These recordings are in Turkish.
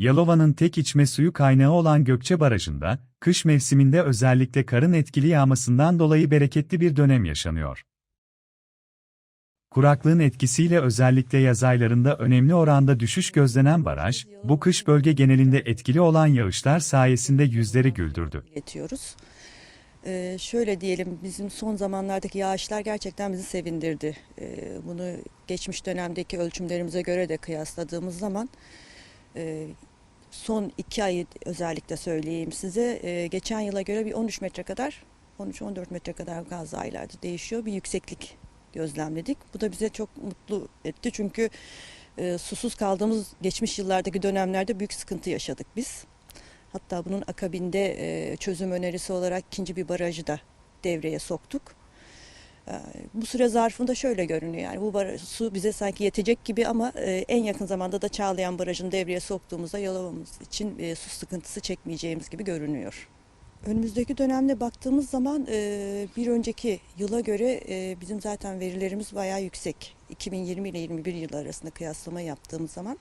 Yalova'nın tek içme suyu kaynağı olan Gökçe Barajı'nda, kış mevsiminde özellikle karın etkili yağmasından dolayı bereketli bir dönem yaşanıyor. Kuraklığın etkisiyle özellikle yaz aylarında önemli oranda düşüş gözlenen baraj, bu kış bölge genelinde etkili olan yağışlar sayesinde yüzleri güldürdü. iletiyoruz. Ee, şöyle diyelim bizim son zamanlardaki yağışlar gerçekten bizi sevindirdi. Ee, bunu geçmiş dönemdeki ölçümlerimize göre de kıyasladığımız zaman e, son iki ayı özellikle söyleyeyim size e, geçen yıla göre bir 13 metre kadar 13-14 metre kadar gaz aylarda değişiyor bir yükseklik gözlemledik. Bu da bize çok mutlu etti çünkü e, susuz kaldığımız geçmiş yıllardaki dönemlerde büyük sıkıntı yaşadık biz. Hatta bunun akabinde e, çözüm önerisi olarak ikinci bir barajı da devreye soktuk. E, bu süre zarfında şöyle görünüyor yani bu su bize sanki yetecek gibi ama e, en yakın zamanda da Çağlayan Barajı'nı devreye soktuğumuzda Yalova'mız için e, su sıkıntısı çekmeyeceğimiz gibi görünüyor. Önümüzdeki dönemde baktığımız zaman e, bir önceki yıla göre bizim zaten verilerimiz bayağı yüksek. 2020 ile 21 yıl arasında kıyaslama yaptığımız zaman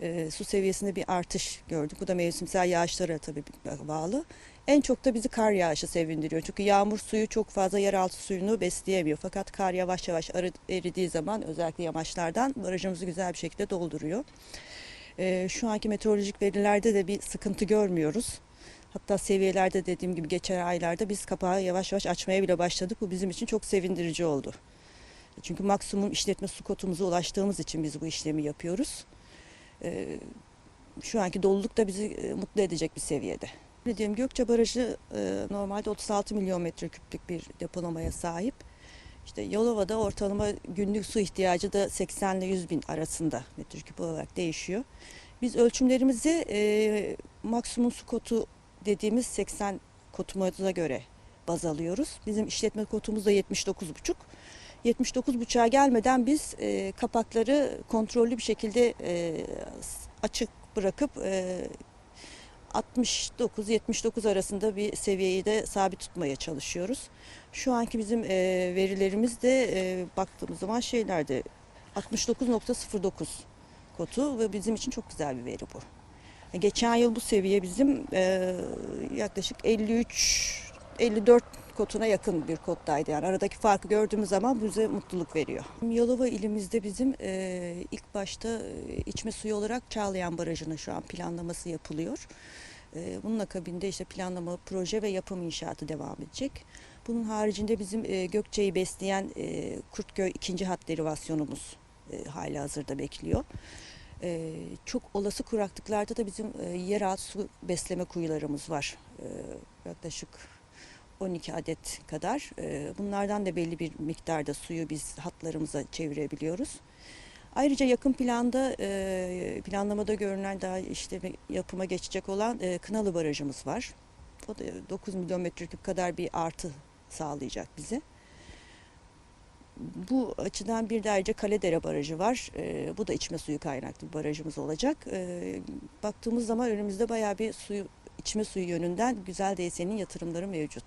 e, su seviyesinde bir artış gördük. Bu da mevsimsel yağışlara tabii bağlı. En çok da bizi kar yağışı sevindiriyor. Çünkü yağmur suyu çok fazla yeraltı suyunu besleyemiyor. Fakat kar yavaş yavaş eridiği zaman özellikle yamaçlardan barajımızı güzel bir şekilde dolduruyor. E, şu anki meteorolojik verilerde de bir sıkıntı görmüyoruz. Hatta seviyelerde dediğim gibi geçen aylarda biz kapağı yavaş yavaş açmaya bile başladık. Bu bizim için çok sevindirici oldu. Çünkü maksimum işletme su kotumuza ulaştığımız için biz bu işlemi yapıyoruz. Ee, şu anki doluluk da bizi e, mutlu edecek bir seviyede. Dediğim Gökçe Barajı e, normalde 36 milyon metreküplük bir depolamaya sahip. İşte Yalova'da ortalama günlük su ihtiyacı da 80 ile 100 bin arasında metreküp olarak değişiyor. Biz ölçümlerimizi e, maksimum su kotu dediğimiz 80 kotumuza göre baz alıyoruz. Bizim işletme kotumuz da 79,5. 79,5'a gelmeden biz e, kapakları kontrollü bir şekilde e, açık bırakıp e, 69-79 arasında bir seviyeyi de sabit tutmaya çalışıyoruz. Şu anki bizim e, verilerimiz de e, baktığımız zaman şeylerde 69.09 kotu ve bizim için çok güzel bir veri bu. Geçen yıl bu seviye bizim e, yaklaşık 53 54 kotuna yakın bir kottaydı. Yani aradaki farkı gördüğümüz zaman bize mutluluk veriyor. Yalova ilimizde bizim e, ilk başta e, içme suyu olarak Çağlayan Barajı'nın şu an planlaması yapılıyor. E, bunun akabinde işte planlama, proje ve yapım inşaatı devam edecek. Bunun haricinde bizim e, Gökçe'yi besleyen e, Kurtköy ikinci hat derivasyonumuz e, hala hazırda bekliyor. Ee, çok olası kuraklıklarda da bizim e, yeraltı su besleme kuyularımız var. Ee, yaklaşık 12 adet kadar. Ee, bunlardan da belli bir miktarda suyu biz hatlarımıza çevirebiliyoruz. Ayrıca yakın planda e, planlamada görünen daha işte yapıma geçecek olan e, Kınalı Barajımız var. O da 9 milyon metreküp kadar bir artı sağlayacak bize. Bu açıdan bir de ayrıca Kaledere Barajı var. Ee, bu da içme suyu kaynaklı bir barajımız olacak. Baktığımız zaman önümüzde bayağı bir suyu, içme suyu yönünden güzel DSE'nin yatırımları mevcut.